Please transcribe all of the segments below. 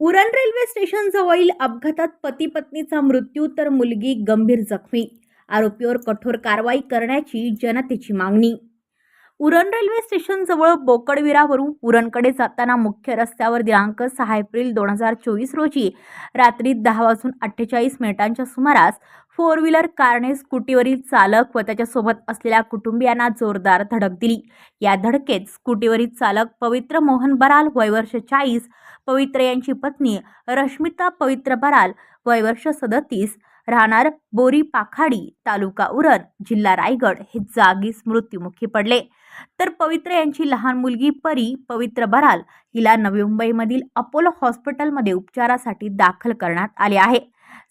Uran railway station जवळील अपघातात पती पत्नीचा मृत्यू तर मुलगी गंभीर जखमी. आरोपीवर कठोर कारवाई करण्याची जनतेची मागणी. उरण रेल्वे स्टेशनजवळ बोकडविरावरून उरणकडे जाताना मुख्य रस्त्यावर दिनांक सहा एप्रिल दोन हजार चोवीस रोजी रात्री दहा वाजून अठ्ठेचाळीस मिनिटांच्या सुमारास फोर व्हीलर कारने स्कूटीवरील चालक व त्याच्यासोबत असलेल्या कुटुंबियांना जोरदार धडक दिली. या धडकेत स्कूटीवरील चालक पवित्र मोहन बराल वयवर्ष चाळीस पवित्र यांची पत्नी रश्मिता पवित्र बराल वयवर्ष सदतीस राहणार बोरी पाखाडी तालुका उरण जिल्हा रायगड हे जागीच मृत्युमुखी पडले. तर पवित्र यांची लहान मुलगी परी पवित्र बराल हिला नवी मुंबईमधील अपोलो हॉस्पिटलमध्ये उपचारासाठी दाखल करण्यात आले आहे.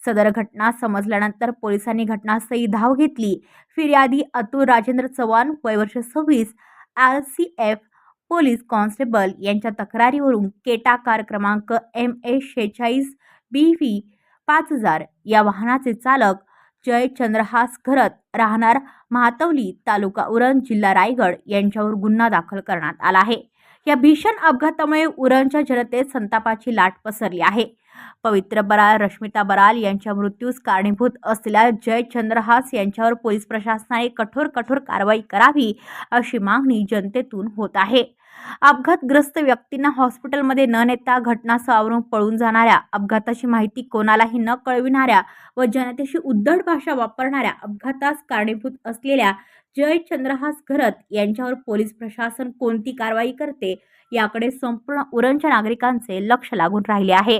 सदर घटना समजल्यानंतर पोलिसांनी घटनास्थळी धाव घेतली. फिर्यादी अतुल राजेंद्र चव्हाण वयवर्ष सव्वीस R C F police constable यांच्या तक्रारीवरून केटा कार क्रमांक एम ए शेहेचाळीस बी व्ही पाच हजार या वाहनाचे चालक जयचंद्र हास घरत राहणार महातवली तालुका उरण जिल्हा रायगड यांच्यावर गुन्हा दाखल करण्यात आला आहे. या भीषण अपघातामुळे उरणच्या जनतेत संतापाची लाट पसरली आहे. पवित्र बराल रश्मिता बराल यांच्या मृत्यूस कारणीभूत असलेल्या जय चंद्रहास यांच्यावर पोलीस प्रशासनाने कठोर कठोर कारवाई करावी अशी मागणी जनतेतून होत आहे. अपघातग्रस्त व्यक्तींना हॉस्पिटलमध्ये न नेता घटनास्थळावरून पळून जाणाऱ्या अपघाताची माहिती कोणालाही न कळविणाऱ्या व जनतेशी उद्धट भाषा वापरणाऱ्या अपघातास कारणीभूत असलेल्या जय चंद्रहास घरत यांच्यावर पोलीस प्रशासन कोणती कारवाई करते याकडे संपूर्ण उरणच्या नागरिकांचे लक्ष लागून राहिले आहे.